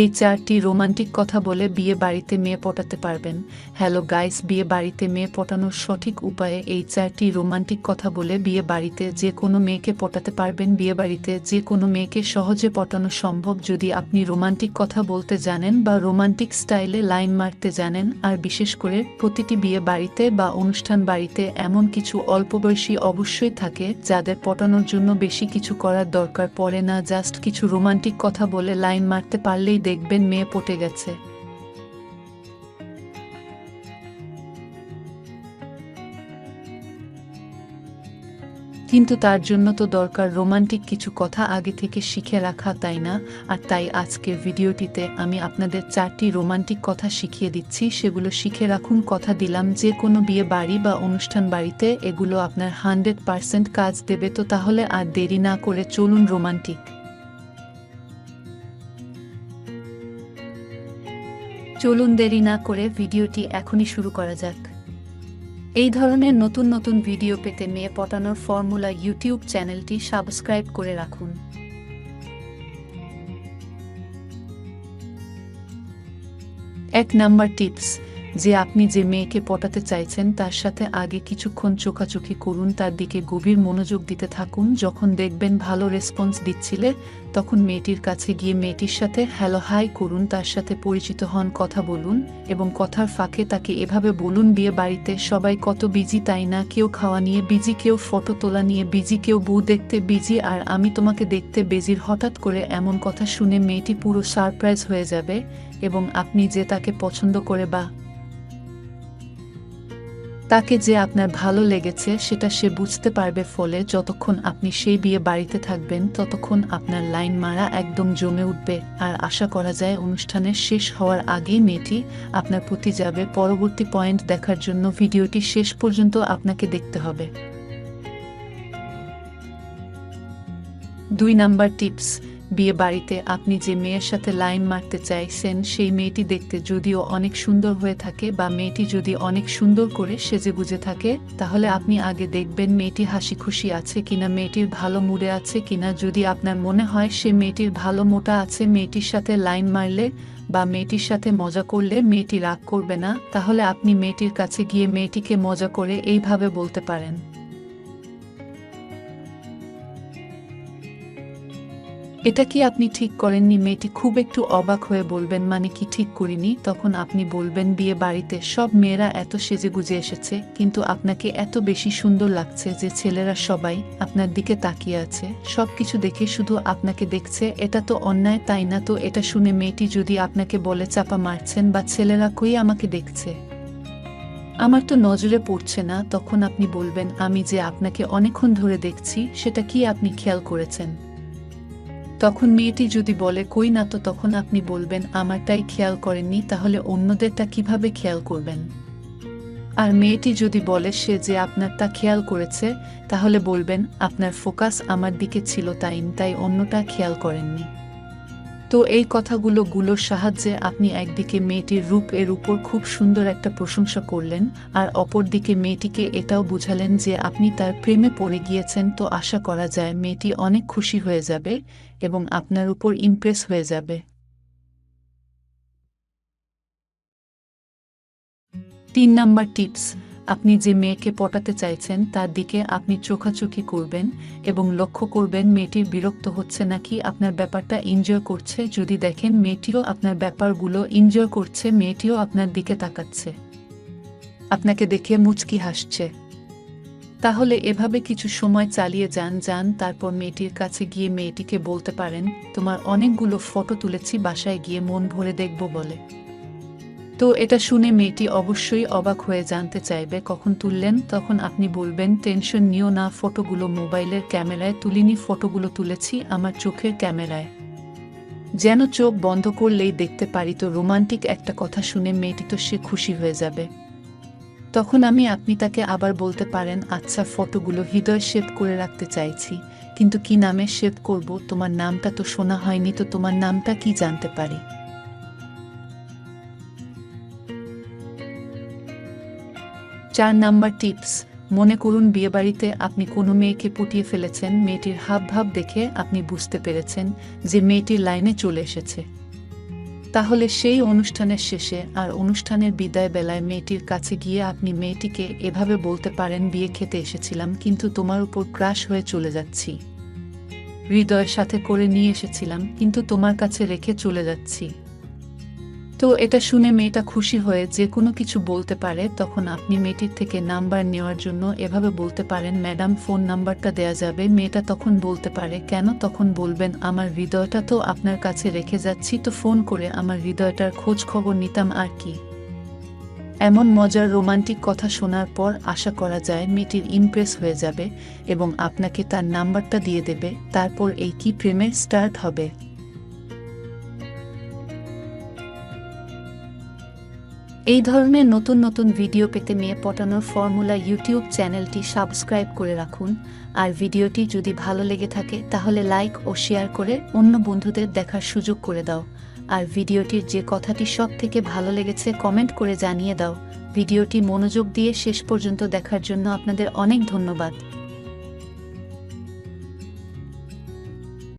এই চারটি রোমান্টিক কথা বলে বিয়ে বাড়িতে মেয়ে পটাতে পারবেন। হ্যালো গাইস, বিয়ে বাড়িতে মেয়ে পটানোর সঠিক উপায়ে এই চারটি রোমান্টিক কথা বলে বিয়ে বাড়িতে যে কোনো মেয়েকে পটাতে পারবেন। বিয়ে বাড়িতে যে কোনো মেয়েকে সহজে পটানো সম্ভব যদি আপনি রোমান্টিক কথা বলতে জানেন বা রোমান্টিক স্টাইলে লাইন মারতে জানেন। আর বিশেষ করে প্রতিটি বিয়ে বাড়িতে বা অনুষ্ঠান বাড়িতে এমন কিছু অল্প বয়সী অবশ্যই থাকে যাদের পটানোর জন্য বেশি কিছু করার দরকার পড়ে না। জাস্ট কিছু রোমান্টিক কথা বলে লাইন মারতে পারলেই দেখবেন মেয়ে পটে গেছে। কিন্তু তার জন্য তো দরকার রোমান্টিক কিছু কথা আগে থেকে শিখে রাখা, তাই না? আর তাই আজকের ভিডিওটিতে আমি আপনাদের চারটি রোমান্টিক কথা শিখিয়ে দিচ্ছি। সেগুলো শিখে রাখুন, কথা দিলাম, যে কোনো বিয়ে বাড়ি বা অনুষ্ঠান বাড়িতে এগুলো আপনার হান্ড্রেড পার্সেন্ট কাজ দেবে, তো তাহলে আর দেরি না করে চলুন রোমান্টিক। চলুন দেরি না করে ভিডিওটি এখনই শুরু করা যাক। এই ধরনের নতুন নতুন ভিডিও পেতে মেয়ে পটানোর ফর্মুলা ইউটিউব চ্যানেলটি সাবস্ক্রাইব করে রাখুন। এক নাম্বার টিপস যে আপনি যে মেয়েকে পটাতে চাইছেন তার সাথে আগে কিছুক্ষণ চোখাচোখি করুন, তার দিকে গভীর মনোযোগ দিতে থাকুন। যখন দেখবেন ভালো রেসপন্স দিচ্ছিলে, তখন মেয়েটির কাছে গিয়ে মেয়েটির সাথে হ্যালো, হাই করুন, তার সাথে পরিচিত হন, কথা বলুন এবং কথার ফাঁকে তাকে এভাবে বলুন, বিয়ে বাড়িতে সবাই কত বিজি তাই না? কেউ খাওয়া নিয়ে বিজি, কেউ ফটো তোলা নিয়ে বিজি, কেউ বউ দেখতে বিজি আর আমি তোমাকে দেখতে বেজির। হঠাৎ করে এমন কথা শুনে মেয়েটি পুরো সারপ্রাইজ হয়ে যাবে এবং আপনি যে তাকে পছন্দ করে বা তাকে যে আপনার ভালো লেগেছে সেটা সে বুঝতে পারবে ফলে যতক্ষণ আপনি সেই বিয়ে বাড়িতে থাকবেন ততক্ষণ আপনার লাইন মারা একদম জমে উঠবে। আর আশা করা যায় অনুষ্ঠানের শেষ হওয়ার আগেই মেয়েটি আপনার প্রতি যাবে। পরবর্তী পয়েন্ট দেখার জন্য ভিডিওটি শেষ পর্যন্ত আপনাকে দেখতে হবে। দুই নাম্বার টিপস। বিয়ে বাড়িতে আপনি যে মেয়ের সাথে লাইন মারতে চাইছেন, সেই মেয়েটি দেখতে যদিও অনেক সুন্দর হয়ে থাকে বা মেয়েটি যদি অনেক সুন্দর করে সেজে বুঝে থাকে, তাহলে আপনি আগে দেখবেন মেয়েটি হাসি খুশি আছে কিনা, মেয়েটির ভালো মুডে আছে কিনা। যদি আপনার মনে হয় সে মেয়েটির ভালো মোটা আছে, মেয়েটির সাথে লাইন মারলে বা মেয়েটির সাথে মজা করলে মেয়েটি রাগ করবে না, তাহলে আপনি মেয়েটির কাছে গিয়ে মেয়েটিকে মজা করে এইভাবে বলতে পারেন। এটা কি আপনি ঠিক করেননি? মেয়েটি খুব একটু অবাক হয়ে বলবেন মানে কি ঠিক করিনি? তখন আপনি বলবেন, বিয়ে বাড়িতে সব মেয়েরা এত সেজে গুজে এসেছে, কিন্তু আপনাকে এত বেশি সুন্দর লাগছে যে ছেলেরা সবাই আপনার দিকে তাকিয়ে আছে। সব কিছু দেখে শুধু আপনাকে দেখছে, এটা তো অন্যায়, তাই না? তো এটা শুনে মেয়েটি যদি আপনাকে বলে চাপা মারছেন, বা ছেলেরা কই আমাকে দেখছে? আমার তো নজরে পড়ছে না। তখন আপনি বলবেন, আমি যে আপনাকে অনেকক্ষণ ধরে দেখছি, সেটা কি আপনি খেয়াল করেছেন? তখন মেয়েটি যদি বলে, কই না তো? তখন আপনি বলবেন আমারটাই খেয়াল করেননি, তাহলে অন্যদেরটা কীভাবে খেয়াল করবেন? আর মেয়েটি যদি বলে, সে যে আপনারটা খেয়াল করেছে, তাহলে বলবেন, আপনার ফোকাস আমার দিকে ছিল তাই তাই অন্যটা খেয়াল করেননি। তো এই কথাগুলো গুলোর সাহায্যে আপনি একদিকে মেয়েটির রূপ এর উপর খুব সুন্দর একটা প্রশংসা করলেন, আর অপরদিকে মেয়েটিকে এটাও বুঝালেন যে আপনি তার প্রেমে পড়ে গিয়েছেন তো আশা করা যায় মেয়েটি অনেক খুশি হয়ে যাবে এবং আপনার উপর ইমপ্রেস হয়ে যাবে। তিন নাম্বার টিপস আপনি যে মেয়েকে পটাতে চাইছেন তার দিকে আপনি চোখাচোখি করবেন এবং লক্ষ্য করবেন মেয়েটির বিরক্ত হচ্ছে নাকি আপনার ব্যাপারটা এনজয় করছে। যদি দেখেন মেয়েটিও আপনার ব্যাপারগুলো এনজয় করছে, মেয়েটিও আপনার দিকে তাকাচ্ছে। আপনাকে দেখে মুচকি হাসছে। তাহলে এভাবে কিছু সময় চালিয়ে যান যান, তারপর মেয়েটির কাছে গিয়ে মেয়েটিকে বলতে পারেন, তোমার অনেকগুলো ফটো তুলেছি, বাসায় গিয়ে মন ভরে দেখব বলে। তো এটা শুনে মেয়েটি অবশ্যই অবাক হয়ে জানতে চাইবে, কখন তুললেন? তখন আপনি বলবেন, টেনশন নিও না, ফটোগুলো মোবাইলের ক্যামেরায় তুলিনি, ফটোগুলো তুলেছি আমার চোখের ক্যামেরায়। যেন চোখ বন্ধ করলেই দেখতে পারি তো রোমান্টিক একটা কথা শুনে মেয়েটি তো সে খুশি হয়ে যাবে। তখন আমি, আপনি তাকে আবার বলতে পারেন আচ্ছা ফটোগুলো হৃদয় শেপ করে রাখতে চাইছি, কিন্তু কি নামে শেপ করব? তোমার নামটা তো শোনা হয়নি, তো তোমার নামটা কি জানতে পারি? চার নাম্বার টিপস। মনে করুন বিয়েবাড়িতে আপনি কোনো মেয়েকে পুটিয়ে ফেলেছেন, মেয়েটির হাব ভাব দেখে আপনি বুঝতে পেরেছেন যে মেয়েটির লাইনে চলে এসেছে। তাহলে সেই অনুষ্ঠানের শেষে আর অনুষ্ঠানের বিদায় বেলায় মেয়েটির কাছে গিয়ে আপনি মেয়েটিকে এভাবে বলতে পারেন, বিয়ে খেতে এসেছিলাম, কিন্তু তোমার উপর ক্রাশ হয়ে চলে যাচ্ছি। হৃদয়ের সাথে করে নিয়ে এসেছিলাম, কিন্তু তোমার কাছে রেখে চলে যাচ্ছি। তো এটা শুনে মেয়েটা খুশি হয়ে যে কোনো কিছু বলতে পারে, তখন আপনি মেয়েটির থেকে নাম্বার নেওয়ার জন্য এভাবে বলতে পারেন, ম্যাডাম, ফোন নাম্বারটা দেয়া যাবে। মেয়েটা তখন বলতে পারে, কেন? তখন বলবেন, আমার হৃদয়টা তো আপনার কাছে রেখে যাচ্ছি, তো ফোন করে আমার হৃদয়টার খোঁজ খবর নিতাম আর কি। এমন মজার রোমান্টিক কথা শোনার পর আশা করা যায় মেয়েটির ইমপ্রেস হয়ে যাবে এবং আপনাকে তার নাম্বারটা দিয়ে দেবে, তারপর এই কি প্রেমের স্টার্ট হবে। এই ধরনের নতুন নতুন ভিডিও পেতে মেয়ে পটানোর ফর্মুলা ইউটিউব চ্যানেলটি সাবস্ক্রাইব করে রাখুন। আর ভিডিওটি যদি ভালো লেগে থাকে, তাহলে লাইক ও শেয়ার করে অন্য বন্ধুদের দেখার সুযোগ করে দাও। আর ভিডিওটির যে কথাটি সব থেকে ভালো লেগেছে, কমেন্ট করে জানিয়ে দাও। ভিডিওটি মনোযোগ দিয়ে শেষ পর্যন্ত দেখার জন্য আপনাদের অনেক ধন্যবাদ।